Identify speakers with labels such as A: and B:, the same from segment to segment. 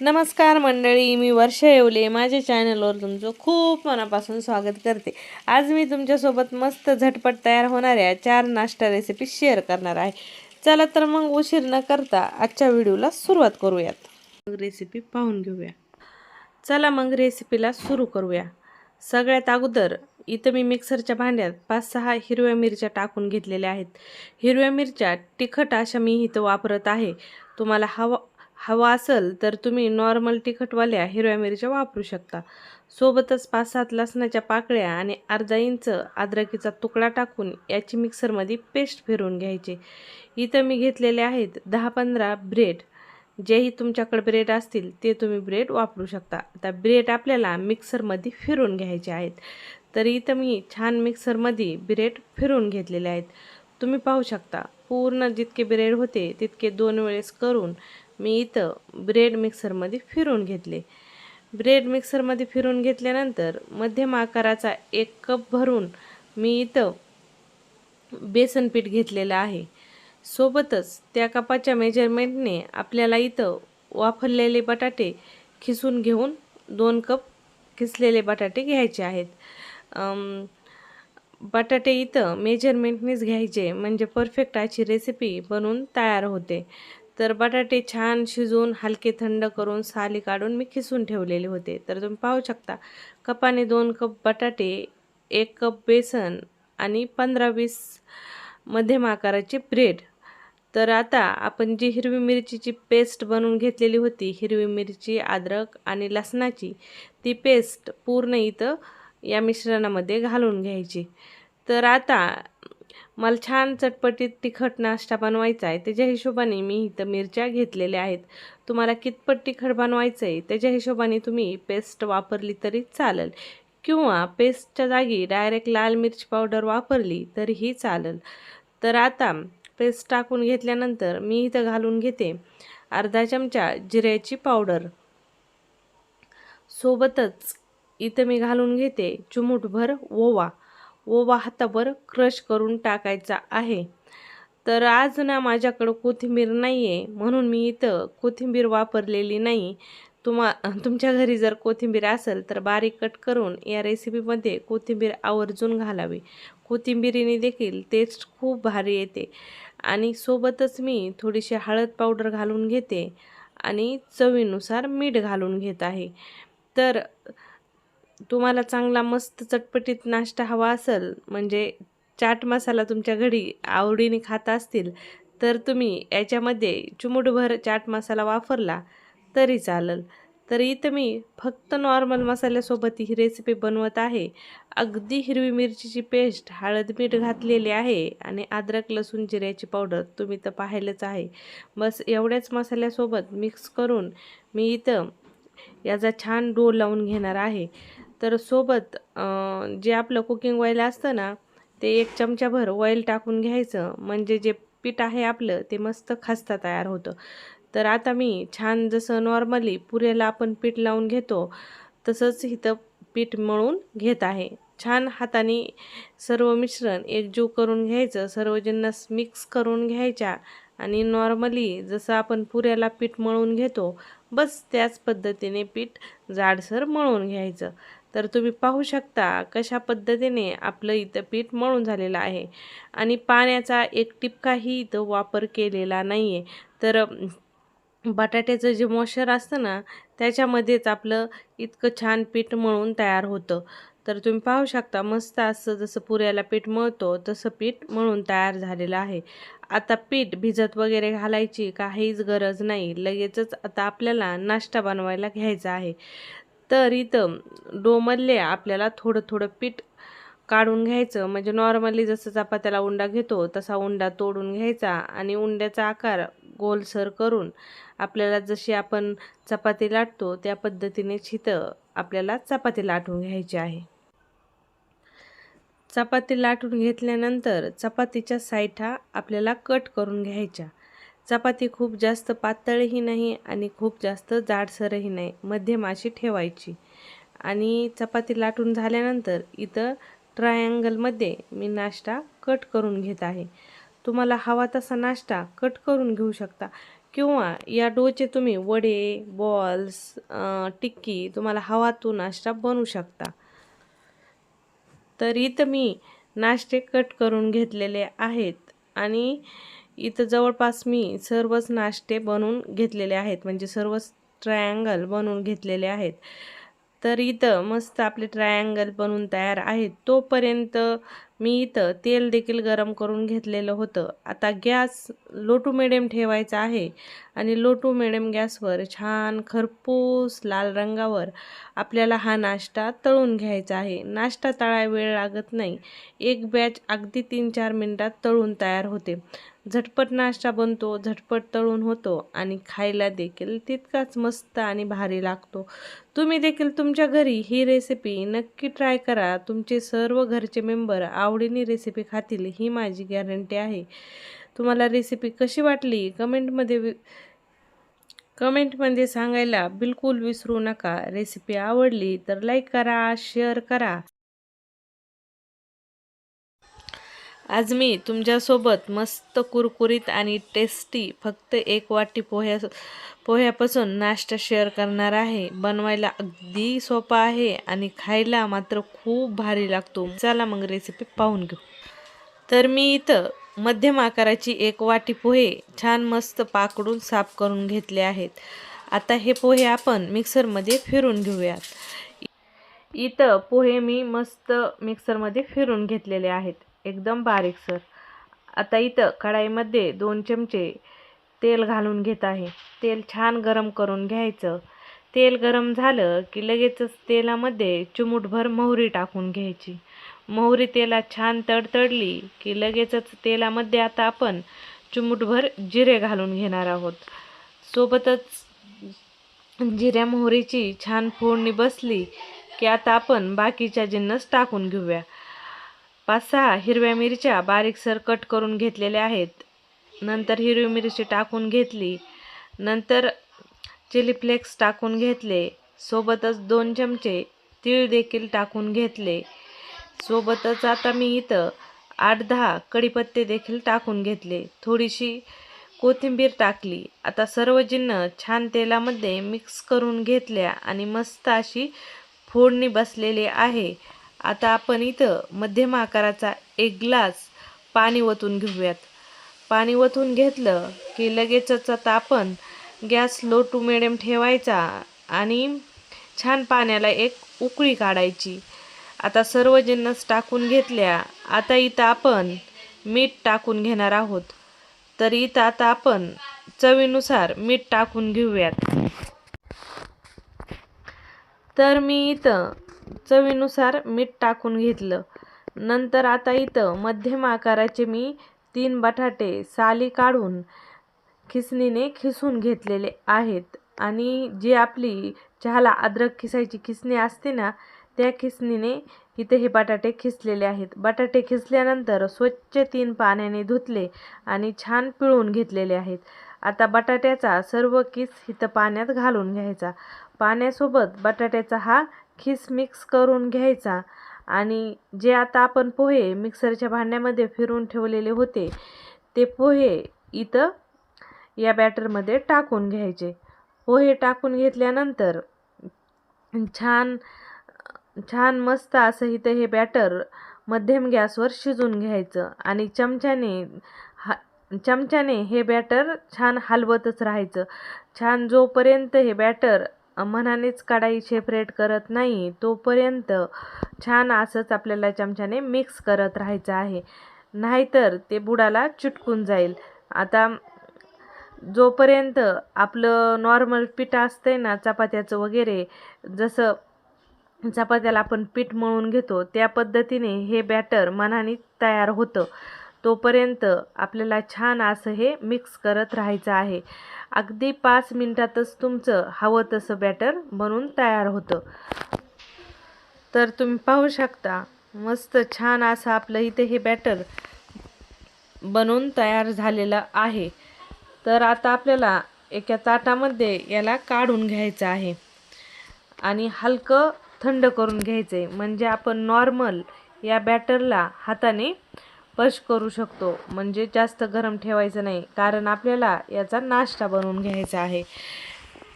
A: नमस्कार मंडळी मी वर्षा येवले. माझ्या चॅनलवर तुमचं खूप मनापासून स्वागत करते. आज मी तुमच्यासोबत मस्त झटपट तयार होणाऱ्या चार नाश्ता रेसिपी शेअर करणार आहे. चला तर मग उशीर न करता आजच्या व्हिडिओला सुरुवात करूयात. मग रेसिपी पाहून घेऊया. चला मग रेसिपीला सुरू करूया. सगळ्यात अगोदर इथं मी मिक्सरच्या भांड्यात पाच सहा हिरव्या मिरच्या टाकून घेतलेल्या आहेत. हिरव्या मिरच्या तिखट अशा मी इथं वापरत आहे. तुम्हाला हवा हवा असेल तर तुम्ही नॉर्मल तिखटवाल्या हिरव्या मिरच्या वापरू शकता. सोबतच पाच सात लसणाच्या पाकळ्या आणि अर्धा इंच अद्रकीचा तुकडा टाकून याची मिक्सरमध्ये पेस्ट फिरवून घ्यायची. इथं मी घेतलेले आहेत दहा पंधरा ब्रेड जेही तुमच्याकडे ब्रेड असतील ते तुम्ही ब्रेड वापरू शकता. आता ब्रेड आपल्याला मिक्सरमध्ये फिरून घ्यायचे आहेत. तर इथं मी छान मिक्सरमध्ये ब्रेड फिरून घेतलेले आहेत. तुम्ही पाहू शकता पूर्ण जितके ब्रेड होते तितके दोन वेळेस करून मी इथं ब्रेड मिक्सरमध्ये फिरून घेतले. ब्रेड मिक्सरमध्ये फिरून घेतल्यानंतर मध्यम आकाराचा एक कप भरून मी इथं बेसन पीठ घेतलेलं आहे. सोबतच त्या कपाच्या मेजरमेंटने आपल्याला इथं वाफरलेले बटाटे खिसून घेऊन दोन कप खिसलेले बटाटे घ्यायचे आहेत. बटाटे इथं मेजरमेंटनेच घ्यायचे म्हणजे परफेक्ट अशी रेसिपी बनवून तयार होते. तर बटाटे छान शिजवून हलके थंड करून साली काढून मी खिसून ठेवलेले होते. तर तुम्ही पाहू शकता कपाने दोन कप बटाटे एक कप बेसन आणि पंधरा वीस मध्यम आकाराचे ब्रेड. तर आता आपण जी हिरवी मिरचीची पेस्ट बनवून घेतलेली होती हिरवी मिरची अद्रक आणि लसणाची ती पेस्ट पूर्ण इथं या मिश्रणामध्ये घालून घ्यायची. तर आता मला छान चटपटीत तिखट नाश्ता बनवायचा आहे. त्याच्या हिशोबाने मी इथं मिरच्या घेतलेल्या आहेत. तुम्हाला कितपट तिखट बनवायचं आहे त्याच्या हिशोबाने तुम्ही पेस्ट वापरली तरी चालेल. किंवा पेस्टच्या जागी डायरेक्ट लाल मिरची पावडर वापरली तरीही चालेल. तर आता पेस्ट टाकून घेतल्यानंतर मी इथं घालून घेते अर्धा चमचा जिऱ्याची पावडर. सोबतच इथं मी घालून घेते चुमूटभर ओवा. ओवा हातावर क्रश करून टाकायचा आहे. तर आज ना माझ्याकडं कोथिंबीर नाही आहे म्हणून मी इथं कोथिंबीर वापरलेली नाही. तुम्हा तुमच्या घरी जर कोथिंबीर असेल तर बारीक कट करून या रेसिपीमध्ये कोथिंबीर आवर्जून घालावी. कोथिंबीरीने देखील टेस्ट खूप भारी येते. आणि सोबतच मी थोडीशी हळद पावडर घालून घेते आणि चवीनुसार मीठ घालून घेत आहे. तर तुम्हाला चांगला मस्त चटपटीत नाश्ता हवा असेल म्हणजे चाट मसाला तुमच्या घरी आवडीने खात असतील तर तुम्ही याच्यामध्ये चुमुटभर चाट मसाला वापरला तरी चालेल. तर इथं मी फक्त नॉर्मल मसाल्यासोबत ही रेसिपी बनवत आहे. अगदी हिरवी मिरचीची पेस्ट हळद मीठ घातलेली आहे आणि अद्रक लसूण जिऱ्याची पावडर तुम्ही तर पाहिलंच आहे. बस एवढ्याच मसाल्यासोबत मिक्स करून मी इथं याचा छान डो लावून घेणार आहे. तर सोबत जे आपलं कुकिंग ऑइल असतं ना ते एक चमचाभर ऑइल टाकून घ्यायचं. म्हणजे जे पीठ आहे आपलं ते मस्त खस्ता तयार होतं. तर आता मी छान जसं नॉर्मली पुऱ्याला आपण पीठ लावून घेतो तसंच इथं पीठ मळून घेत आहे. छान हाताने सर्व मिश्रण एकजीव करून घ्यायचं. सर्व जिन्नस मिक्स करून घ्यायच्या. आणि नॉर्मली जसं आपण पुऱ्याला पीठ मळून घेतो बस त्याच पद्धतीने पीठ जाडसर मळून घ्यायचं. तर तुम्ही पाहू शकता कशा पद्धतीने आपलं इथं पीठ मळून झालेलं आहे. आणि पाण्याचा एक टिपकाही इथं वापर केलेला नाही आहे तर बटाट्याचं जे मॉइश्चर असतं ना त्याच्यामध्येच आपलं इतकं छान पीठ मळून तयार होतं. तर तुम्ही पाहू शकता मस्त असं जसं पुऱ्याला पीठ मळतो तसं पीठ मळून तयार झालेलं आहे. आता पीठ भिजत वगैरे घालायची काहीच गरज नाही. लगेचच आता आपल्याला नाश्ता बनवायला घ्यायचा आहे. तर इथं डोमल्ले आपल्याला थोडं थोडं पीठ काढून घ्यायचं. म्हणजे नॉर्मली जसं चपात्याला उंडा घेतो तसा उंडा तोडून घ्यायचा आणि उंड्याचा आकार गोलसर करून आपल्याला जशी आपण चपाती लाटतो त्या पद्धतीने छितं आपल्याला चपाती लाटून घ्यायची आहे. चपाती लाटून घेतल्यानंतर चपातीच्या सायठा आपल्याला कट करून घ्यायच्या. चपाती खूप जास्त पातळही नाही आणि खूप जास्त जाडसरही नाही. मध्यम अशी ठेवायची. आणि चपाती लाटून झाल्यानंतर इथं ट्रायंगलमध्ये मी नाश्ता कट करून घेत आहे. तुम्हाला हवा तसा नाश्ता कट करून घेऊ शकता. किंवा या डोचे तुम्ही वडे बॉल्स टिक्की तुम्हाला हवा तो नाश्ता बनवू शकता. तर इथं मी नाश्ते कट करून घेतलेले आहेत. आणि इथं जवळपास मी सर्वच नाश्ते बनवून घेतलेले आहेत. म्हणजे सर्वच ट्रायंगल बनवून घेतलेले आहेत. तर इथं मस्त आपले ट्रायंगल बनवून तयार आहेत. तोपर्यंत मी इथं तेल देखील गरम करून घेतलेलं होतं. आता गॅस लो टू मिडियम ठेवायचा आहे आणि लो टू मिडियम गॅसवर छान खरपूस लाल रंगावर आपल्याला हा नाश्ता तळून घ्यायचा आहे. नाश्ता तळाय वेळ लागत नाही. एक बॅच अगदी तीन चार मिनटात तळून तयार होते. झटपट नाश्ता बनतो झटपट तळून होतो आणि खायला देखील तितकाच मस्त आणि भारी लागतो. तुम्ही देखील तुमच्या घरी ही रेसिपी नक्की ट्राय करा. तुमचे सर्व घरचे मेंबर आवडीने रेसिपी खातील ही माझी गॅरंटी आहे. तुम्हाला रेसिपी कशी वाटली कमेंटमध्ये वि कमेंटमध्ये सांगायला बिलकुल विसरू नका. रेसिपी आवडली तर लाईक करा शेअर करा. आज मी तुमच्यासोबत मस्त कुरकुरीत आणि टेस्टी फक्त एक वाटी पोह्या पोह्यापासून नाश्ता शेअर करणार आहे. बनवायला अगदी सोपा आहे आणि खायला मात्र खूप भारी लागतो. चला मग रेसिपी पाहून घेऊ. तर मी इथं मध्यम आकाराची एक वाटी पोहे छान मस्त पाकडून साफ करून घेतले आहेत. आता हे पोहे आपण मिक्सरमध्ये फिरून घेऊयात. इथं पोहे मी मस्त मिक्सरमध्ये फिरून घेतलेले आहेत. एकदम बारीकसर आता इथं कढाईमध्ये दोन चमचे तेल घालून घेत आहे. तेल छान गरम करून घ्यायचं. तेल गरम झालं की लगेचच तेलामध्ये चिमूटभर मोहरी टाकून घ्यायची. मोहरी तेलात छान तडतडली की लगेचच तेलामध्ये आता आपण चिमूटभर जिरे घालून घेणार आहोत. सोबतच जिऱ्या मोहरीची छान फोडणी बसली की आता आपण बाकीच्या जिन्नस टाकून घेऊया. पाच सहा हिरव्या मिरच्या बारीकसर कट करून घेतलेल्या आहेत. नंतर हिरवी मिरची टाकून घेतली. नंतर चिली फ्लेक्स टाकून घेतले. सोबतच दोन चमचे तीळ देखील टाकून घेतले. सोबतच आता मी इथं आठ दहा कढीपत्ते देखील टाकून घेतले. थोडीशी कोथिंबीर टाकली. आता सर्व जिन्न छान तेलामध्ये मिक्स करून घेतल्या आणि मस्त अशी फोडणी बसलेले आहे. आता आपण इथं मध्यम आकाराचा एक ग्लास पाणी ओतून घेऊयात. पाणी ओतून घेतलं की लगेचच आता आपण गॅस लो टू मिडियम ठेवायचा आणि छान पाण्याला एक उकळी काढायची. आता सर्व जिन्नस टाकून घेतल्या. आता इथं आपण मीठ टाकून घेणार आहोत. तर इथं आता आपण चवीनुसार मीठ टाकून घेऊयात. तर मी इथं चवीनुसार मीठ टाकून घेतलं. नंतर आता इथं मध्यम आकाराचे मी तीन बटाटे साली काढून खिसणीने खिसून घेतलेले आहेत. आणि जी आपली चहाला अद्रक खिसायची खिसणी असते ना त्या खिसणीने इथे हे बटाटे खिसलेले आहेत. बटाटे खिसल्यानंतर स्वच्छ तीन पाण्याने धुतले आणि छान पिळून घेतलेले आहेत. आता बटाट्याचा सर्व किस इथं पाण्यात घालून घ्यायचा. पाण्यासोबत बटाट्याचा हा खिस मिक्स करून घ्यायचा. आणि जे आता आपण पोहे मिक्सरच्या भांड्यामध्ये फिरून ठेवलेले होते ते पोहे इथं या बॅटरमध्ये टाकून घ्यायचे. पोहे टाकून घेतल्यानंतर छान छान मस्त असं इथं हे बॅटर मध्यम गॅसवर शिजून घ्यायचं. आणि चमच्याने हा चमच्याने हे बॅटर छान हलवतच राहायचं. छान जोपर्यंत हे बॅटर मनानेच कढाई सेपरेट करत नाही तोपर्यंत छान असंच आपल्याला चमच्याने मिक्स करत राहायचं आहे. नाहीतर ते बुडाला चिटकून जाईल. आता जोपर्यंत आपलं नॉर्मल पीठ असतंय ना चपात्याचं वगैरे जसं चपात्याला आपण पीठ मळून घेतो त्या पद्धतीने हे बॅटर मनाने तयार होतं. तोपर्यंत आपल्याला छान असं हे मिक्स करत राहायचं आहे. अगदी पाच मिनटातच तुमचं हवं तसं बॅटर बनवून तयार होतं. तर तुम्ही पाहू शकता मस्त छान असं आपलं इथे हे बॅटर बनवून तयार झालेलं आहे. तर आता आपल्याला एका ताटामध्ये याला काढून घ्यायचं आहे. आणि हलकं थंड करून घ्यायचं आहे म्हणजे आपण नॉर्मल या बॅटरला हाताने स्पर्श करू शकतो. म्हणजे जास्त गरम ठेवायचं नाही. कारण आपल्याला याचा नाश्ता बनवून घ्यायचा आहे.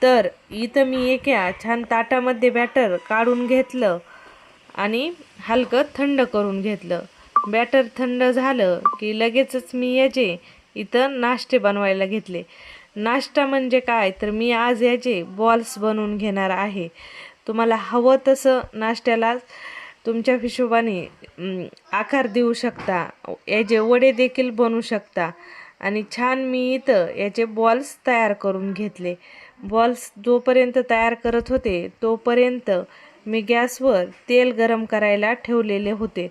A: तर इथं मी एका छान ताटामध्ये बॅटर काढून घेतलं आणि हलकं थंड करून घेतलं. बॅटर थंड झालं की लगेचच मी याचे इथं नाश्ते बनवायला घेतले. नाश्ता म्हणजे काय? तर मी आज याचे बॉल्स बनवून घेणार आहे. तुम्हाला हवं तसं नाश्त्याला तुमच्या हिशोबाने आकार देऊ शकता. याचे वडे देखील बनवू शकता. आणि छान मी इथं याचे बॉल्स तयार करून घेतले. बॉल्स जोपर्यंत तयार करत होते तोपर्यंत मी गॅसवर तेल गरम करायला ठेवलेले होते.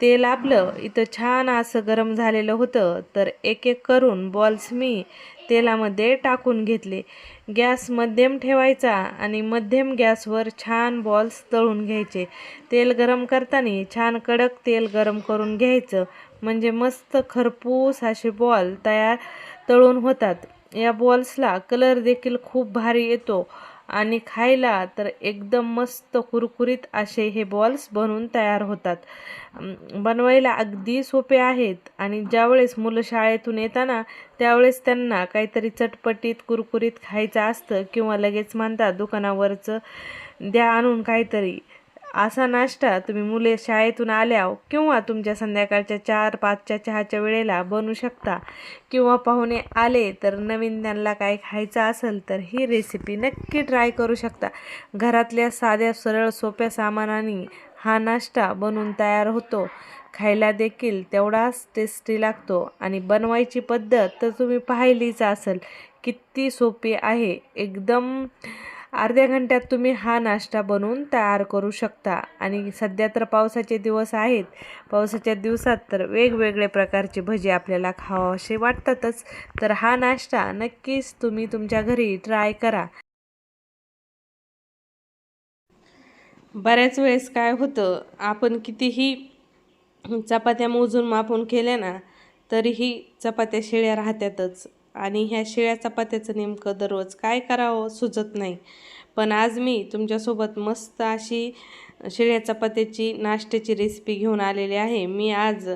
A: तेल आपलं इथं छान असं गरम झालेलं होतं. तर एक एक करून बॉल्स मी तेलामध्ये टाकून घेतले. गॅस मध्यम ठेवायचा आणि मध्यम गॅसवर छान बॉल्स तळून घ्यायचे. तेल गरम करताना छान कडक तेल गरम करून घ्यायचं. म्हणजे मस्त खरपूस असे बॉल तयार तळून होतात. या बॉल्सला कलर देखील खूप भारी येतो. आणि खायला तर एकदम मस्त कुरकुरीत असे हे बॉल्स बनवून तयार होतात. बनवायला अगदी सोपे आहेत आणि ज्यावेळेस मुलं शाळेतून येताना त्यावेळेस त्यांना काहीतरी चटपटीत कुरकुरीत खायचं असतं किंवा लगेच म्हणतात दुकानावरचं द्या आणून काहीतरी. असा नाश्ता तुम्ही मुले शाळेतून आल्याव किंवा तुमच्या संध्याकाळच्या चार पाचच्या चहाच्या वेळेला बनवू शकता. किंवा पाहुणे आले तर नवीन त्यांना काय खायचं असेल तर ही रेसिपी नक्की ट्राय करू शकता. घरातल्या साध्या सरळ सोप्या सामानाने हा नाश्ता बनवून तयार होतो. खायला देखील तेवढाच टेस्टी लागतो आणि बनवायची पद्धत तर तुम्ही पाहिलीच असेल. किती सोपी आहे. एकदम अर्ध्या घंट्यात तुम्ही हा नाश्ता बनवून तयार करू शकता. आणि सध्या तर पावसाचे दिवस आहेत. पावसाच्या दिवसात तर वेगवेगळे प्रकारचे भजी आपल्याला खावासे वाटतातच. तर हा नाश्ता नक्कीच तुम्ही तुमच्या घरी ट्राय करा. बऱ्याच वेळेस काय होतं आपण कितीही चपात्या मोजून मापून केल्या ना तरीही चपात्या शिळ्या राहतातच. आणि ह्या शिळ्या चपात्याचं नेमकं दररोज काय करावं सुचत नाही. पण आज मी तुमच्यासोबत मस्त अशी शिळ्या चपात्याची नाश्त्याची रेसिपी घेऊन आलेली आहे. मी आज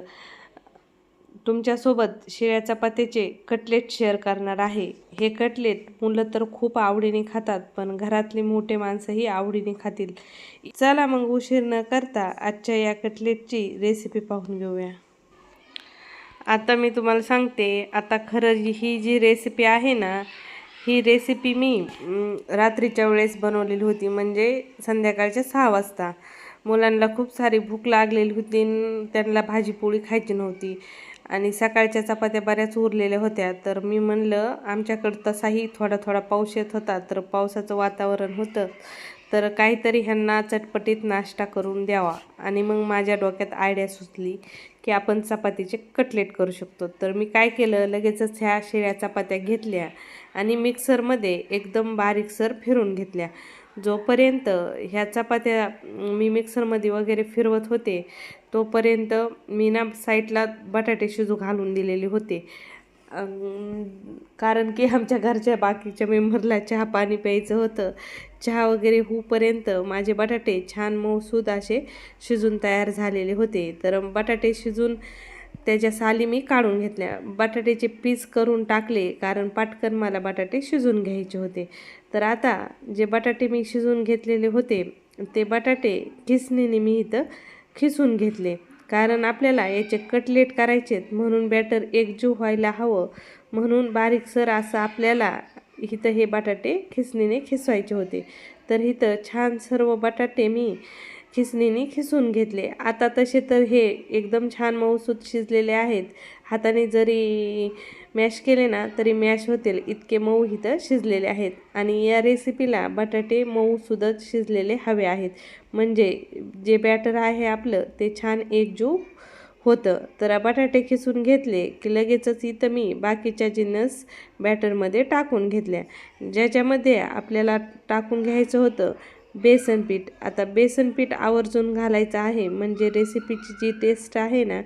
A: तुमच्यासोबत शिळ्या चपात्याचे कटलेट शेअर करणार आहे. हे कटलेट मुलं तर खूप आवडीने खातात पण घरातली मोठे माणसंही आवडीने खातील. चला मग उशीर न करता आजच्या या कटलेटची रेसिपी पाहून घेऊया. आता मी तुम्हाला सांगते आता खरं ही जी रेसिपी आहे ना ही रेसिपी मी रात्रीच्या वेळेस बनवलेली होती म्हणजे संध्याकाळच्या सहा वाजता. मुलांना खूप सारी भूक लागलेली होती त्यांना भाजीपोळी खायची नव्हती. आणि सकाळच्या चपात्या बऱ्याच उरलेल्या होत्या. तर मी म्हणलं आमच्याकडं तसाही थोडा थोडा पाऊस येत होता तर पावसाचं वातावरण होतं. तर काहीतरी ह्यांना चटपटीत नाश्ता करून द्यावा. आणि मग माझ्या डोक्यात आयडिया सुचली की आपण चपातीचे कटलेट करू शकतो. तर मी काय केलं? लगेचच ह्या शिळ्या चपात्या घेतल्या आणि मिक्सरमध्ये एकदम बारीकसर फिरून घेतल्या. जोपर्यंत ह्या चपात्या मी मिक्सरमध्ये वगैरे फिरवत होते तोपर्यंत मी ना साईडला बटाटे शिजू घालून दिलेले होते. कारण की आमच्या घरच्या बाकीच्या मेंबरला चहा पाणी प्यायचं होतं. चहा वगैरे होऊपर्यंत माझे बटाटे छान मऊसूद असे शिजून तयार झालेले होते. तर बटाटे शिजून त्याच्या साली मी काढून घेतल्या. बटाट्याचे पीस करून टाकले कारण पाटकन मला बटाटे शिजून घ्यायचे होते. तर आता जे बटाटे मी शिजून घेतलेले होते ते बटाटे खिसणीने मी इथं खिसून घेतले. कारण आपल्याला याचे कटलेट करायचेत म्हणून बॅटर एकजीव व्हायला हवं. म्हणून बारीकसर असं आपल्याला इथं हे बटाटे खिसणीने खिसवायचे होते. तर इथं छान सर्व बटाटे मी खिसणीने खिसून घेतले. आता तसे तर हे एकदम छान मऊसूत शिजलेले आहेत. हाताने जरी मॅश केले ना तरी मॅश होतील. इतके मऊ इथं शिजलेले आहेत. आणि या रेसिपीला बटाटे मऊसुदच शिजलेले हवे आहेत. म्हणजे जे बॅटर आहे आपलं ते छान एकजू होतं. तर बटाटे खिसून घेतले की लगेचच इथं मी बाकीच्या जिन्नस बॅटरमध्ये टाकून घेतल्या. ज्याच्यामध्ये आपल्याला टाकून घ्यायचं होतं बेसन पीठ. आता बेसन पीठ आवर्जून घालायचं आहे म्हणजे रेसिपीची जी टेस्ट आहे ना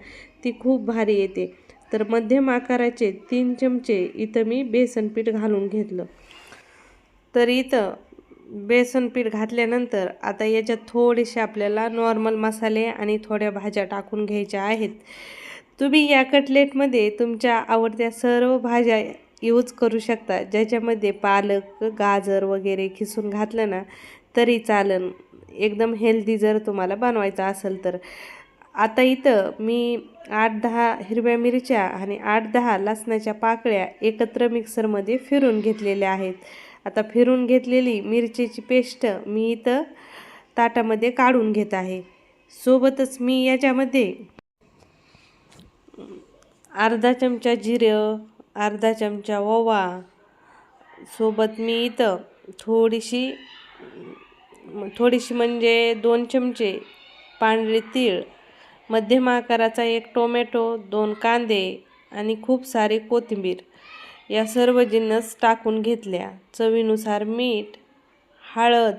A: ती खूप भारी येते. तर मध्यम आकाराचे तीन चमचे इथं मी बेसन पीठ घालून घेतलं. तर इथं बेसन पीठ घातल्यानंतर आता याच्यात थोडेसे आपल्याला नॉर्मल मसाले आणि थोड्या भाज्या टाकून घ्यायच्या आहेत. तुम्ही या कटलेटमध्ये तुमच्या आवडत्या सर्व भाज्या यूज करू शकता. ज्याच्यामध्ये पालक गाजर वगैरे खिसून घातलं ना तरी चालन. एकदम हेल्दी जर तुम्हाला बनवायचं असेल तर. आता इथं मी आठ दहा हिरव्या मिरच्या आणि आठ दहा लसणाच्या पाकळ्या एकत्र मिक्सरमध्ये फिरून घेतलेल्या आहेत. आता फिरून घेतलेली मिरचीची पेस्ट मी इथं ताटामध्ये काढून घेत आहे. सोबतच मी याच्यामध्ये अर्धा चमचा जिरं अर्धा चमचा ओवा सोबत मी इथं थोडीशी थोडीशी म्हणजे दोन चमचे पांढरे तीळ मध्यम आकाराचा एक टोमॅटो दोन कांदे आणि खूप सारी कोथिंबीर. या सर्व जिन्नस टाकून घेतल्या. चवीनुसार मीठ हळद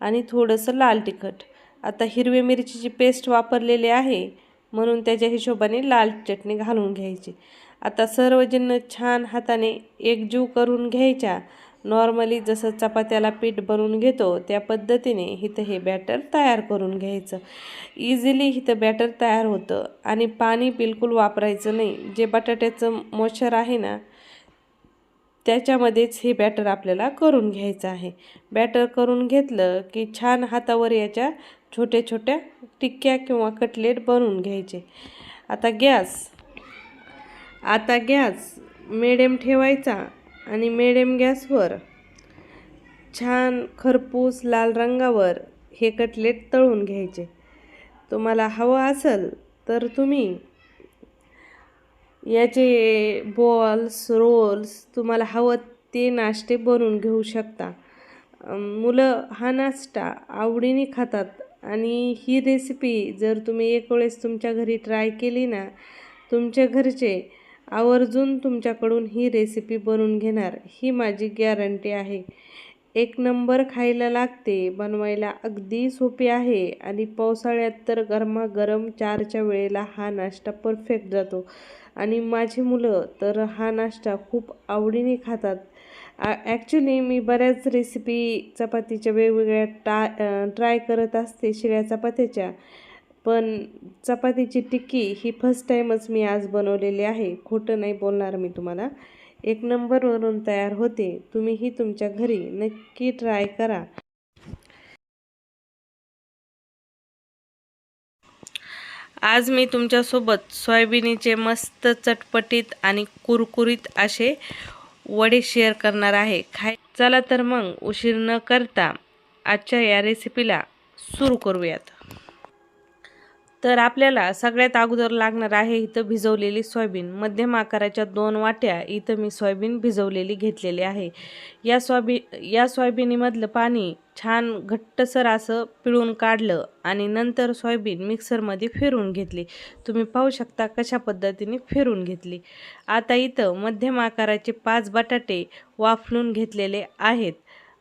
A: आणि थोडंसं लाल तिखट. आता हिरवी मिरचीची पेस्ट वापरलेली आहे म्हणून त्याच्या हिशोबाने लाल चटणी घालून घ्यायची. आता सर्व जिन्नस छान हाताने एकजीव करून घ्यायच्या. नॉर्मली जसं चपात्याला पीठ बनवून घेतो त्या पद्धतीने इथं हे बॅटर तयार करून घ्यायचं. इझिली इथं बॅटर तयार होतं आणि पाणी बिलकुल वापरायचं नाही. जे बटाट्याचं मोशर आहे ना त्याच्यामध्येच हे बॅटर आपल्याला करून घ्यायचं आहे. बॅटर करून घेतलं की छान हातावर याच्या छोट्या छोट्या टिक्क्या किंवा कटलेट बनवून घ्यायचे. आता गॅस. आता गॅस मिडियम ठेवायचा आणि मिडियम गॅसवर छान खरपूस लाल रंगावर हे कटलेट तळून घ्यायचे. तुम्हाला हवं असेल तर तुम्ही याचे बॉल्स रोल्स तुम्हाला हवं ते नाश्ते बनवून घेऊ शकता. मुलं हा नाश्ता आवडीने खातात आणि ही रेसिपी जर तुम्ही एक वेळेस तुमच्या घरी ट्राय केली ना तुमच्या घरचे आवर्जून तुमच्याकडून ही रेसिपी बनवून घेणार ही माझी गॅरंटी आहे. एक नंबर खायला लागते बनवायला अगदी सोपी आहे आणि पावसाळ्यात तर गरमागरम चारच्या वेळेला हा नाश्ता परफेक्ट जातो. आणि माझी मुलं तर हा नाश्ता खूप आवडीने खातात. ॲक्च्युली मी बऱ्याच रेसिपी चपातीच्या वेगवेगळ्या टा ट्राय करत असते शिळ्या चपात्याच्या. पण चपातीची टिक्की ही फर्स्ट टाईमच मी आज बनवलेली आहे. खोटं नाही बोलणार मी तुम्हाला. एक नंबरवरून तयार होते. तुम्हीही तुमच्या घरी नक्की ट्राय करा. आज मी तुमच्यासोबत सोयाबिनीचे मस्त चटपटीत आणि कुरकुरीत असे वडे शेअर करणार आहे. खाय चला तर मग उशीर न करता आजच्या या रेसिपीला सुरू करूयात. तर आपल्याला सगळ्यात अगोदर लागणार आहे इथं भिजवलेली सोयाबीन. मध्यम आकाराच्या दोन वाट्या इथं मी सोयाबीन भिजवलेली घेतलेली आहे. या सोयाबी या सोयाबीनीमधलं पाणी छान घट्टसर असं पिळून काढलं आणि नंतर सोयाबीन मिक्सरमध्ये फिरून घेतली. तुम्ही पाहू शकता कशा पद्धतीने फिरून घेतली. आता इथं मध्यम आकाराचे पाच बटाटे वाफलून घेतलेले आहेत.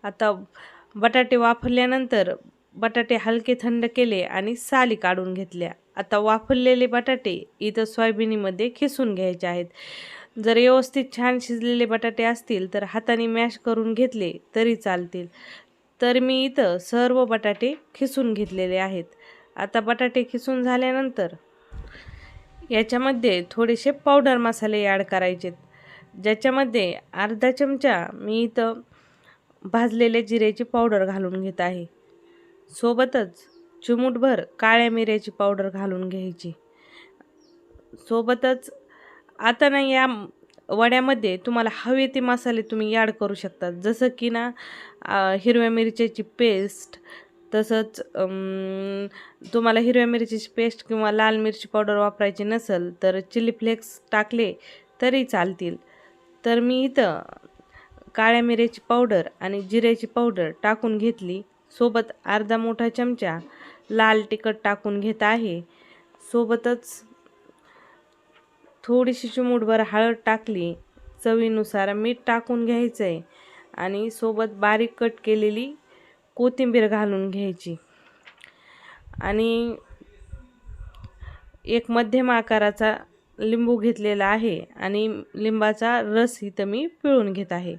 A: आता बटाटे वाफरल्यानंतर बटाटे हलके थंड केले आणि साली काढून घेतल्या. आता वाफरलेले बटाटे इथं सोयाबिनीमध्ये खिसून घ्यायचे आहेत. जर व्यवस्थित छान शिजलेले बटाटे असतील तर हाताने मॅश करून घेतले तरी चालतील. तर मी इथं सर्व बटाटे खिसून घेतलेले आहेत. आता बटाटे खिसून झाल्यानंतर याच्यामध्ये थोडेसे पावडर मसाले ॲड करायचेत ज्याच्यामध्ये अर्धा चमचा मी इथं भाजलेले जिरेची पावडर घालून घेत आहे. सोबतच चिमूटभर काळ्या मिऱ्याची पावडर घालून घ्यायची. सोबतच आता ना या वड्यामध्ये तुम्हाला हवे ते मसाले तुम्ही ॲड करू शकता. जसं की ना हिरव्या मिरच्याची पेस्ट तसंच तुम्हाला हिरव्या मिरचीची पेस्ट किंवा लाल मिरची पावडर वापरायची नसेल तर चिली फ्लेक्स टाकले तरी चालतील. तर मी इथं काळ्या मिऱ्याची पावडर आणि जिऱ्याची पावडर टाकून घेतली. सोबत अर्धा मोठा चमचा लाल तिखट टाकून घेत आहे. सोबतच थोडीशी चिमूटभर हळद टाकली. चवीनुसार मीठ टाकून घ्यायचं आहे आणि सोबत बारीक कट केलेली कोथिंबीर घालून घ्यायची. आणि एक मध्यम आकाराचा लिंबू घेतलेला आहे आणि लिंबाचा रस इथं मी पिळून घेत आहे.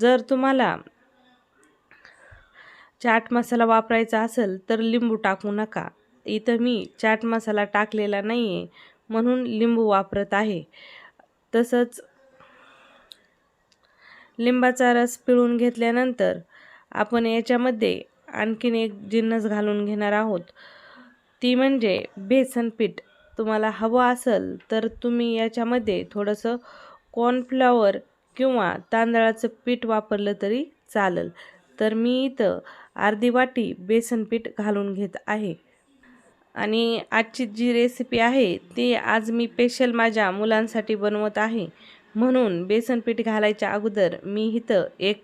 A: जर तुम्हाला चाट मसाला वापरायचा असेल तर लिंबू टाकू नका. इथं मी चाट मसाला टाकलेला नाही आहे म्हणून लिंबू वापरत आहे. तसंच लिंबाचा रस पिळून घेतल्यानंतर आपण याच्यामध्ये आणखीन एक जिन्नस घालून घेणार आहोत. ती म्हणजे बेसन पीठ. तुम्हाला हवं असेल तर तुम्ही याच्यामध्ये थोडंसं कॉर्नफ्लॉवर किंवा तांदळाचं पीठ वापरलं तरी चालेल. तर मी इथं अर्धी वाटी बेसनपीठ घालून घेत आहे. आणि आजची जी रेसिपी आहे ती आज मी स्पेशल माझ्या मुलांसाठी बनवत आहे. म्हणून बेसनपीठ घालायच्या अगोदर मी इथं एक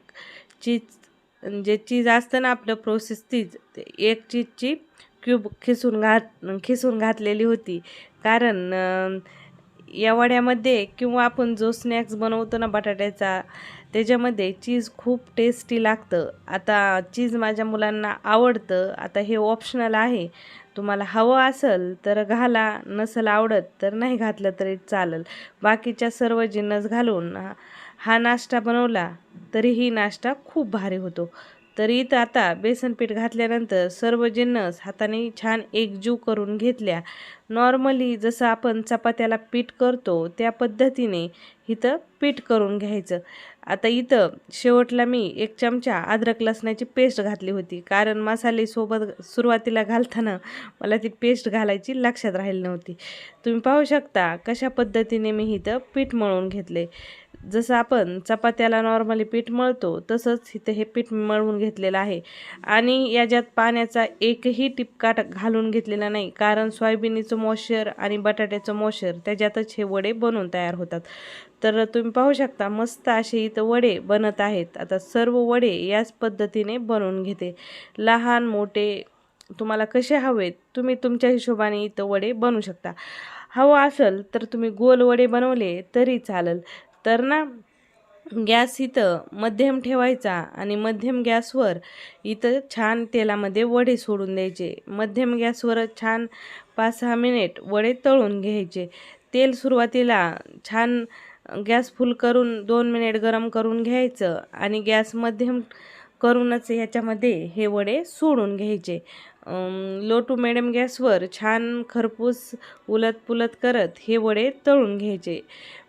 A: चीज जे चीज असतं ना आपलं प्रोसेस तीच ते एक चीजची क्यूब खिसून घात खिसून घातलेली होती. कारण या वड्यामध्ये किंवा आपण जो स्नॅक्स बनवतो ना बटाट्याचा त्याच्यामध्ये चीज खूप टेस्टी लागतं. आता चीज माझ्या मुलांना आवडतं. आता हे ऑप्शनल आहे. तुम्हाला हवं असेल तर घाला नसेल आवडत तर नाही घातलं तरी चालेल. बाकीच्या सर्व जिन्नस घालून हा- नाश्ता बनवला तरीही नाश्ता खूप भारी होतो. तरी इथं आता बेसन पीठ घातल्यानंतर सर्व जिन्नस हाताने छान एकजीव करून घेतल्या. नॉर्मली जसं आपण चपात्याला पीठ करतो त्या पद्धतीने इथं पीठ करून घ्यायचं. आता इथं शेवटला मी एक चमचा अद्रक लसणाची पेस्ट घातली होती. कारण मसाले सोबत सुरुवातीला घालताना मला ती पेस्ट घालायची लक्षात राहिली नव्हती. तुम्ही पाहू शकता कशा पद्धतीने मी इथं पीठ मळून घेतले. जसं आपण चपात्याला नॉर्मली पीठ मळतो तसंच इथं हे पीठ मळून घेतलेलं आहे. आणि याच्यात पाण्याचा एकही टिपका घालून घेतलेला नाही. कारण सोयाबिनीचं मॉशर आणि बटाट्याचं मॉशर त्याच्यातच हे वडे बनवून तयार होतात. तर तुम्ही पाहू शकता मस्त असे इथं वडे बनत आहेत. आता सर्व वडे याच पद्धतीने बनवून घेते. लहान मोठे तुम्हाला कसे हवेत तुम्ही तुमच्या हिशोबाने इथं वडे बनवू शकता. हवं असेल तर तुम्ही गोल वडे बनवले तरी चालेल. तर ना गॅस इथं मध्यम ठेवायचा आणि मध्यम गॅसवर इथं छान तेलामध्ये वडे सोडून द्यायचे. मध्यम गॅसवर छान पाच सहा मिनिट वडे तळून घ्यायचे. तेल सुरुवातीला छान गॅस फुल करून दोन मिनिट गरम करून घ्यायचं आणि गॅस मध्यम करूनच ह्याच्यामध्ये हे वडे सोडून घ्यायचे. लो टू मिडियम गॅसवर छान खरपूस उलत पुलत करत हे वडे तळून घ्यायचे.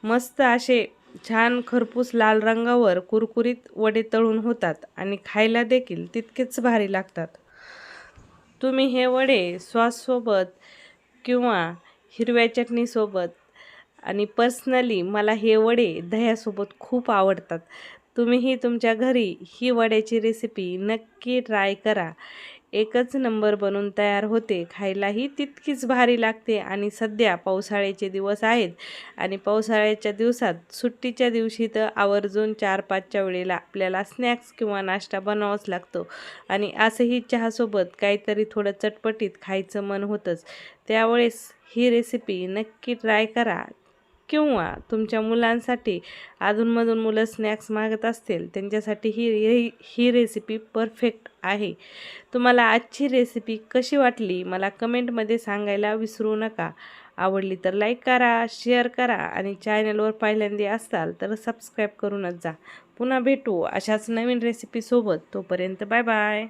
A: मस्त असे छान खरपूस लाल रंगावर कुरकुरीत वडे तळून होतात आणि खायला देखील तितकेच भारी लागतात. तुम्ही हे वडे सॉससोबत किंवा हिरव्या चटणीसोबत आणि पर्सनली मला हे वडे दह्यासोबत खूप आवडतात. तुम्हीही तुमच्या घरी ही वड्याची रेसिपी नक्की ट्राय करा. एकच नंबर बनून तयार होते. खायलाही तितकीच भारी लागते आणि सध्या पावसाळ्याचे दिवस आहेत आणि पावसाळ्याच्या दिवसात सुट्टीच्या दिवशी तर आवर्जून चार पाचच्या वेळेला आपल्याला स्नॅक्स किंवा नाश्ता बनवावाच लागतो आणि असंही चहासोबत काहीतरी थोडं चटपटीत खायचं मन होतंच. त्यावेळेस ही रेसिपी नक्की ट्राय करा. किंवा तुमच्या मुलांसाठी अधूनमधून मुलं स्नॅक्स मागत असतील त्यांच्यासाठी ही ही ही रेसिपी परफेक्ट आहे. तुम्हाला आजची रेसिपी कशी वाटली मला कमेंटमध्ये सांगायला विसरू नका. आवडली तर लाईक करा शेअर करा आणि चॅनलवर पहिल्यांदा असाल तर सबस्क्राईब करूनच जा. पुन्हा भेटू अशाच नवीन रेसिपीसोबत तोपर्यंत बाय बाय